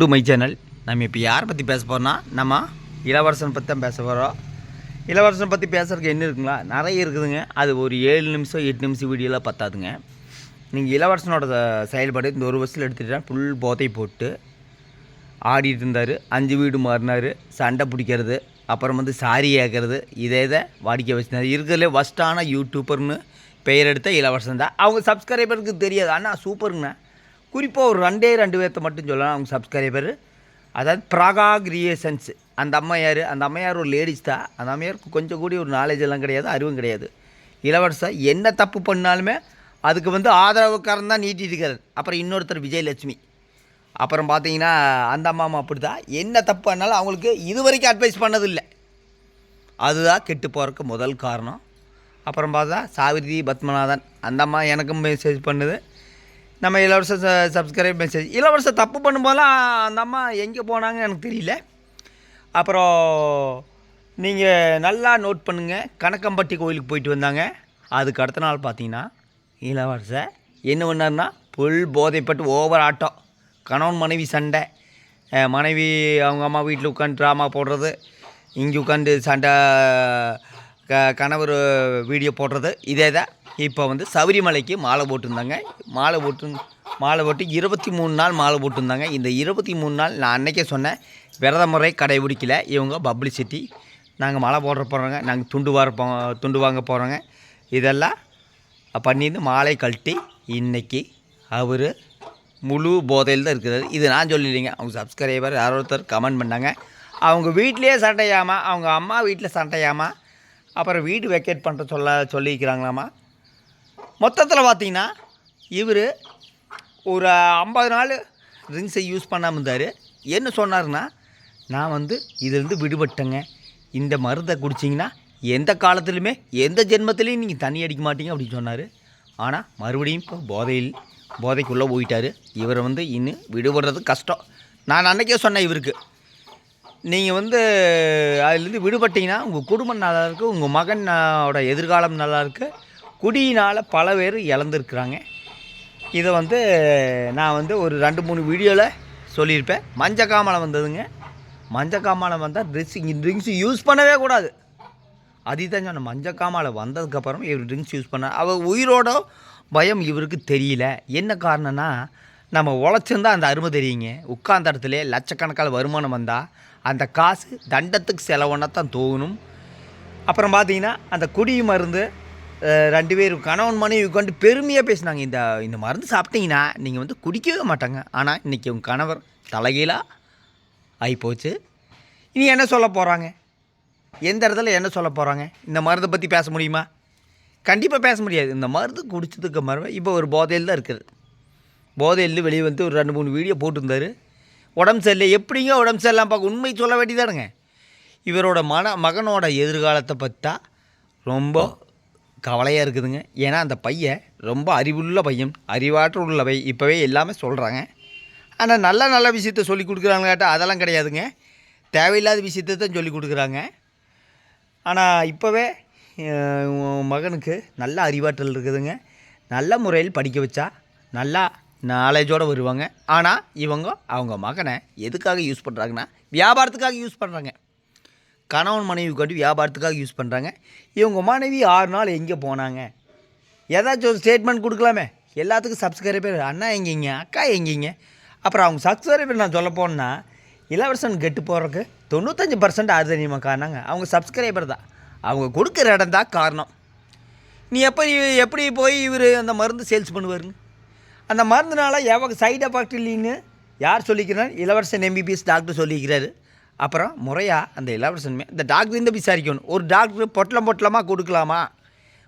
To my channel நம்ம இப்போ யாரை பற்றி பேச போகிறோம்னா நம்ம இளவரசன் பற்றி தான் பேச போகிறோம் இளவரசன் பற்றி பேசுறதுக்கு என்ன இருக்குங்களா? நிறைய இருக்குதுங்க. அது ஒரு ஏழு நிமிஷம் எட்டு நிமிஷம் வீடியோலாம் பத்தாதுங்க. நீங்கள் இளவரசனோட செயல்பாடு இந்த ஒரு வருஷத்தில் எடுத்துகிட்டா ஃபுல் போதை போட்டு ஆடிட்டு இருந்தார். அஞ்சு வீடு மாறினார். சண்டை பிடிக்கிறது அப்புறம் வந்து சாரி ஏற்கிறது இதே இதை வாடிக்கை வச்சுருந்தார். இருக்கிறதுலே ஃபஸ்ட்டான யூடியூபர்னு பெயர் எடுத்த இளவரசன் தான். அவங்க சப்ஸ்கிரைபருக்கு தெரியாது. ஆனால் சூப்பருங்கண்ணா குறிப்பாக ஒரு ரெண்டே ரெண்டு பேர்த்த மட்டும் சொல்லலாம். அவங்க சப்ஸ்கிரைபர் அதாவது பிராகா கிரியேஷன்ஸ் அந்த அம்மையார் அந்த அம்மையார் ஒரு லேடிஸ் தான். அந்த அம்மையாருக்கு கொஞ்சம் கூடி ஒரு நாலேஜ் எல்லாம் கிடையாது அறிவும் கிடையாது. இளவரசர் என்ன தப்பு பண்ணாலுமே அதுக்கு வந்து ஆதரவுக்காரன் தான் நீட்டிட்டு இருக்காரு அப்புறம் இன்னொருத்தர் விஜயலட்சுமி. அப்புறம் பார்த்தீங்கன்னா அந்த அம்மா அப்படி தான் என்ன தப்பு பண்ணாலும் அவங்களுக்கு இது வரைக்கும் அட்வைஸ் பண்ணதில்லை. அதுதான் கெட்டு போகிறதுக்கு முதல் காரணம். அப்புறம் பார்த்தா சாவித்ரி பத்மநாதன். அந்த அம்மா எனக்கும் மெசேஜ் பண்ணுது. நம்ம இளவரச சப்ஸ்கிரைப் மெசேஜ் இளவரச தப்பு பண்ணும்போதெல்லாம் அந்த அம்மா எங்கே போனாங்கன்னு எனக்கு தெரியல. அப்புறம் நீங்கள் நல்லா நோட் பண்ணுங்கள் கணக்கம்பட்டி கோயிலுக்கு போயிட்டு வந்தாங்க. அதுக்கு அடுத்த நாள் பார்த்தீங்கன்னா இளவரச என்ன பண்ணாருன்னா புல் போதைப்பட்டு ஓவர் ஆட்டம். கணவன் மனைவி சண்டை. மனைவி அவங்க அம்மா வீட்டில் உட்காந்து ட்ராமா போடுறது. இங்கே உட்காந்து சண்டை க கணவர் வீடியோ போடுறது. இதே தான். இப்போ வந்து சபரிமலைக்கு மாலை போட்டிருந்தாங்க. மாலை போட்டு மாலை போட்டு இருபத்தி மூணு நாள் மாலை போட்டிருந்தாங்க. இந்த இருபத்தி மூணு நாள் நான் அன்றைக்கே சொன்னேன் விரத முறை கடைபிடிக்கல. இவங்க பப்ளிசிட்டி. நாங்கள் மாலை போடுற போகிறோங்க நாங்கள் துண்டு வார போ துண்டு வாங்க போகிறோங்க இதெல்லாம் பண்ணியிருந்து மாலை கழட்டி இன்றைக்கி அவர் முழு போதையில் தான் இருக்கிறார். இது நான் சொல்லிடுங்க அவங்க சப்ஸ்கிரைபர் யாரோ ஒருத்தர் கமெண்ட் பண்ணாங்க. அவங்க வீட்லேயே சண்டையாமா? அவங்க அம்மா வீட்டில் சண்டையாமா? அப்புறம் வீடு வெக்கேட் பண்ணுற சொல்ல சொல்லிக்கிறாங்களாமா மொத்தத்தில் பார்த்தீங்கன்னா இவர் ஒரு ஐம்பது நாள் ரிங்ஸை யூஸ் பண்ணாமல் இருந்தார். என்ன சொன்னார்னா நான் வந்து இதிலிருந்து விடுபட்டேங்க. இந்த மருந்தை குடிச்சிங்கன்னா எந்த காலத்துலையுமே எந்த ஜென்மத்திலையும் நீங்கள் தண்ணி அடிக்க மாட்டீங்க அப்படின்னு சொன்னார். ஆனால் மறுபடியும் இப்போ போதையில் போதைக்குள்ளே போயிட்டார். இவரை வந்து இன்னும் விடுபடுறது கஷ்டம். நான் அன்றைக்கே சொன்னேன் இவருக்கு. நீங்கள் வந்து அதுலேருந்து விடுபட்டிங்கன்னா உங்கள் குடும்பம் நல்லாயிருக்கு உங்கள் மகனோட எதிர்காலம் நல்லாயிருக்கு குடியினால் பல பேர் இழந்திருக்கிறாங்க. இதை வந்து நான் வந்து ஒரு ரெண்டு மூணு வீடியோவில் சொல்லியிருப்பேன். மஞ்சள் காமலம் வந்ததுங்க. மஞ்சள் காமலம் வந்தால் ட்ரிங்க்ஸ் ட்ரிங்க்ஸ் யூஸ் பண்ணவே கூடாது. அதுதான் சொன்ன மஞ்சள் காமால வந்ததுக்கப்புறம் இவர் ட்ரிங்க்ஸ் யூஸ் பண்ண அவர் உயிரோட பயம் இவருக்கு தெரியல. என்ன காரணம்னா நம்ம உழைச்சிருந்தா அந்த அருமை தெரியுங்க. உட்கார்ந்த இடத்துல லட்சக்கணக்கால் வருமானம் வந்தால் அந்த காசு தண்டத்துக்கு செலவுன்னா தான் தோணும். அப்புறம் பார்த்தீங்கன்னா அந்த குடி மருந்து ரெண்டு பேரும் கணவன் மனைவி உட்காந்து பெருமையாக பேசினாங்க. இந்த இந்த மருந்து சாப்பிட்டீங்கன்னா நீங்கள் வந்து குடிக்கவே மாட்டாங்க. ஆனால் இன்றைக்கி உங்கள் கணவர் தலைகீழாக ஆகிப்போச்சு இனி என்ன சொல்ல போகிறாங்க எந்த இடத்துல என்ன சொல்ல போகிறாங்க இந்த மருந்தை பற்றி பேச முடியுமா? கண்டிப்பாக பேச முடியாது. இந்த மருந்து குடிச்சதுக்கு மருந்து இப்போ ஒரு போதையில் தான் இருக்குது. போதையில் வெளியே வந்து ஒரு ரெண்டு மூணு வீடியோ போட்டிருந்தார். உடம்பு சரியில்லை. எப்படிங்க உடம்பு சரியில்லாம பார்க்க உண்மை சொல்ல வேண்டியதானுங்க. இவரோட மன மகனோட எதிர்காலத்தை பற்றா ரொம்ப கவலையாக இருக்குதுங்க. ஏன்னா அந்த பையன் ரொம்ப அறிவுள்ள பையன். அறிவாற்றல் உள்ள பை. இப்போவே எல்லாமே சொல்கிறாங்க ஆனால் நல்ல நல்ல விஷயத்த சொல்லி கொடுக்குறாங்க கேட்டால் அதெல்லாம் கிடையாதுங்க. தேவையில்லாத விஷயத்தை தான் சொல்லி கொடுக்குறாங்க. ஆனால் இப்போவே மகனுக்கு நல்ல அறிவாற்றல் இருக்குதுங்க. நல்ல முறையில் படிக்க வச்சா நல்லா நாலேஜோடு வருவாங்க. ஆனால் இவங்க அவங்க மகனை எதுக்காக யூஸ் பண்ணுறாங்கன்னா வியாபாரத்துக்காக யூஸ் பண்ணுறாங்க கணவன் மனைவி கட்டி வியாபாரத்துக்காக யூஸ் பண்ணுறாங்க இவங்க மனைவி ஆறு நாள் எங்கே போனாங்க? ஏதாச்சும் ஒரு ஸ்டேட்மெண்ட் கொடுக்கலாமே? எல்லாத்துக்கும் சப்ஸ்கிரைபர் அண்ணா எங்கேங்க அக்கா எங்கேங்க? அப்புறம் அவங்க சப்ஸ்கிரைபர் நான் சொல்ல போனேன்னா இளவரசன் கெட்டு போகிறதுக்கு தொண்ணூத்தஞ்சு பர்சன்ட் ஆறு தெரியுமா அவங்க சப்ஸ்கிரைபர் தான். அவங்க கொடுக்குற இடம் தான் காரணம். நீ எப்படி எப்படி போய் இவர் அந்த மருந்து சேல்ஸ் பண்ணுவாருங்க அந்த மருந்துனால எவங்க சைடு எஃபெக்ட் இல்லைன்னு யார் சொல்லிக்கிறார்? இளவரசன் எம்பிபிஎஸ் டாக்டர் சொல்லிக்கிறாரு. அப்புறம் முறையாக அந்த இளவரசனுமே இந்த டாக்டர் இந்த விசாரிக்கணும். ஒரு டாக்டர் பொட்டலம் பொட்டலமாக கொடுக்கலாமா?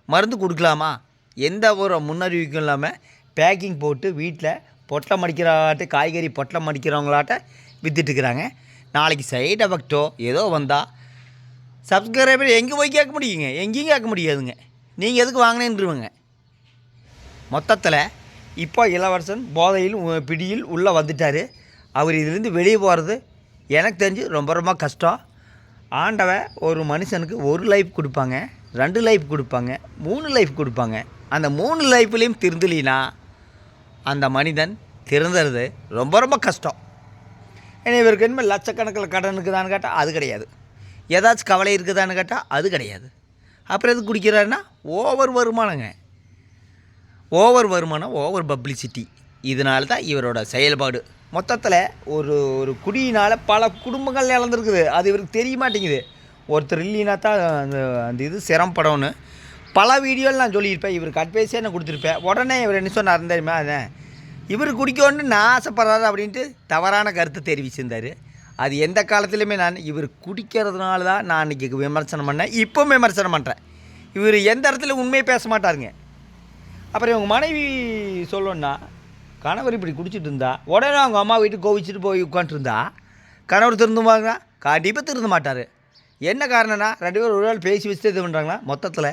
மருந்து கொடுக்கலாமா? எந்த ஒரு முன்னறிவிக்கும் இல்லாமல் பேக்கிங் போட்டு வீட்டில் பொட்டலம் அடிக்கிறாட்ட காய்கறி பொட்டலம் அடிக்கிறவங்களாட்ட விற்றுட்டுருக்குறாங்க நாளைக்கு சைடு எஃபெக்டோ ஏதோ வந்தால் சப்ஸ்கிரைபர் எங்கே போய் கேட்க முடியுங்க? எங்கேயும் கேட்க முடியாதுங்க. நீங்கள் எதுக்கு வாங்கினேன்ருவங்க மொத்தத்தில் இப்போ இளவரசன் போதையில் உ- பிடியில் உள்ளே வந்துட்டார். அவர் இதுலேருந்து வெளியே போகிறது எனக்கு தெரிஞ்சு ரொம்ப ரொம்ப கஷ்டம். ஆண்டவன் ஒரு மனுஷனுக்கு ஒரு லைஃப் கொடுப்பாங்க ரெண்டு லைஃப் கொடுப்பாங்க மூணு லைஃப் கொடுப்பாங்க. அந்த மூணு லைஃப்லேயும் திருந்தலினா அந்த மனிதன் திறந்துறது ரொம்ப ரொம்ப கஷ்டம். ஏன்னா இவருக்கு என்ன லட்சக்கணக்கில் கடன் இருக்குதான்னு கேட்டால் அது கிடையாது. ஏதாச்சும் கவலை இருக்குதான்னு கேட்டால் அது கிடையாது. அப்புறம் எது குடிக்கிறாருன்னா ஓவர் வருமானங்க. ஓவர் வருமானம் ஓவர் பப்ளிசிட்டி இதனால தான் இவரோட செயல்பாடு. மொத்தத்தில் ஒரு ஒரு குடியினால் பல குடும்பங்கள் இழந்திருக்குது அது இவருக்கு தெரிய மாட்டேங்குது ஒருத்தர் இல்லைனா தான் அந்த அந்த இது சிரமப்படணும்னு பல வீடியோவில் நான் சொல்லியிருப்பேன். இவருக்கு அட்வைஸே நான் கொடுத்துருப்பேன். உடனே இவர் என்ன சொன்னார் தெரியுமா? அதான் இவர் குடிக்கணும்னு நான் ஆசைப்படுறாரு அப்படின்ட்டு தவறான கருத்து தெரிவிச்சிருந்தார். அது எந்த காலத்துலையுமே நான் இவர் குடிக்கிறதுனால தான் நான் இன்றைக்கி விமர்சனம் பண்ணேன். இப்போ விமர்சனம் பண்ணுறேன் இவர் எந்த இடத்துல உண்மையை பேச மாட்டாருங்க. அப்புறம் இவங்க மனைவி சொல்லணுன்னா கணவர் இப்படி குடிச்சிட்டு இருந்தா உடனே அவங்க அம்மா வீட்டுக்கு கோவிச்சிட்டு போய் உட்காந்துருந்தா கணவர் திருந்துவாங்க கண்டிப்பாக திருந்த மாட்டார் என்ன காரணம்னா ரெண்டு பேரும் ஒரு நாள் பேசி வச்சுட்டு இது பண்ணுறாங்களா மொத்தத்தில்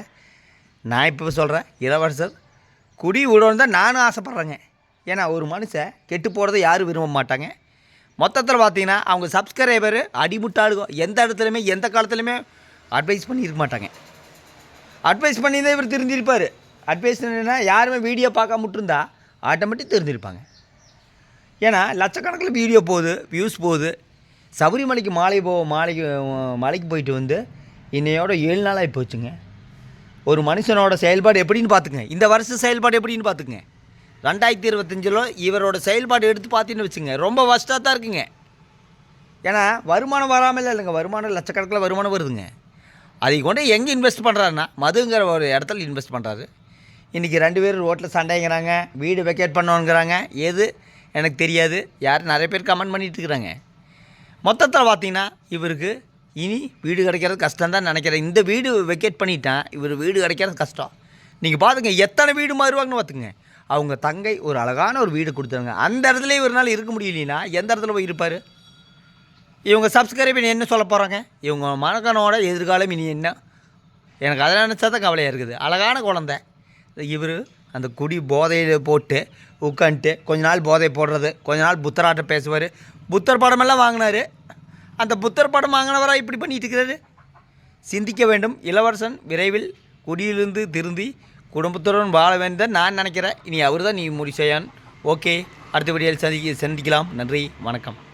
நான் இப்போ சொல்கிறேன் இளவரசர் குடி விடணும் தான் நானும் ஆசைப்பட்றேங்க. ஏன்னா ஒரு மனுஷன் கெட்டு போகிறத யாரும் விரும்ப மாட்டாங்க. மொத்தத்தில் பார்த்தீங்கன்னா அவங்க சப்ஸ்கிரைபர் அடிமுட்டாளுகோ எந்த இடத்துலையுமே எந்த காலத்துலையுமே அட்வைஸ் பண்ணியிருக்க மாட்டாங்க. அட்வைஸ் பண்ணி தான் இவர் திருந்திருப்பார். அட்வைஸ் என்னென்னா யாருமே வீடியோ பார்க்காம விட்டுருந்தா ஆட்டோமேட்டிக் தெரிஞ்சிருப்பாங்க. ஏன்னா லட்சக்கணக்கில் வீடியோ போகுது வியூஸ் போகுது. சபரிமலைக்கு மாலை போ மாலைக்கு மலைக்கு போயிட்டு வந்து இன்னையோட ஏழு நாளாகி போச்சுங்க. ஒரு மனுஷனோட செயல்பாடு எப்படின்னு பார்த்துங்க இந்த வருஷம் செயல்பாடு எப்படின்னு பார்த்துங்க ரெண்டாயிரத்தி இருபத்தஞ்சில் இவரோட செயல்பாடு எடுத்து பார்த்தீங்கன்னு வச்சுங்க. ரொம்ப வஸ்ட்டாக தான் இருக்குங்க. ஏன்னா வருமானம் வராமல் இல்லைங்க. வருமானம் லட்சக்கணக்கில் வருமானம் வருதுங்க. அதை கொண்டு எங்கே இன்வெஸ்ட் பண்ணுறாருன்னா மதுங்கிற ஒரு இடத்துல இன்வெஸ்ட் பண்ணுறாரு இன்றைக்கி ரெண்டு பேர் ரோட்டில் சண்டைங்கிறாங்க வீடு வெக்கேட் பண்ணோங்கிறாங்க. எது? எனக்கு தெரியாது. யார்? நிறைய பேர் கமெண்ட் பண்ணிட்டு இருக்கிறாங்க. மொத்தத்தில் பார்த்தீங்கன்னா இவருக்கு இனி வீடு கிடைக்கிறது கஷ்டம் தான் நினைக்கிறேன். இந்த வீடு வெக்கேட் பண்ணிட்டேன் இவர் வீடு கிடைக்கிறது கஷ்டம். நீங்கள் பார்த்துங்க எத்தனை வீடு மாறுவாங்கன்னு பார்த்துங்க அவங்க தங்கை ஒரு அழகான ஒரு வீடு கொடுத்தாங்க அந்த இடத்துல இவரால் இருக்க முடியலனா எந்த இடத்துல போய் இருப்பார்? இவங்க சப்ஸ்கிரைபர் என்ன சொல்ல போகிறாங்க இவங்க மனக்கனோட எதிர்காலம் இனி என்ன? எனக்கு அதில் நினச்சா தான் கவலையாக இருக்குது. அழகான குழந்தை. இவர் அந்த குடி போதையில் போட்டு உட்காந்துட்டு கொஞ்ச நாள் போதை போடுறது கொஞ்ச நாள் புத்தராட்ட பேசுவார். புத்தர் படமெல்லாம் வாங்கினார். அந்த புத்தர் படம் வாங்கினவராக இப்படி பண்ணிட்டு இருக்கிறாரு சிந்திக்க வேண்டும். இளவரசன் விரைவில் குடியிலிருந்து திருந்தி குடும்பத்துடன் வாழ வேண்டும் நான் நினைக்கிறேன். இனி அவர் தான் நீ முடி செய்யான் ஓகே அடுத்த வீடியோவில் சந்தி சந்திக்கலாம். நன்றி வணக்கம்.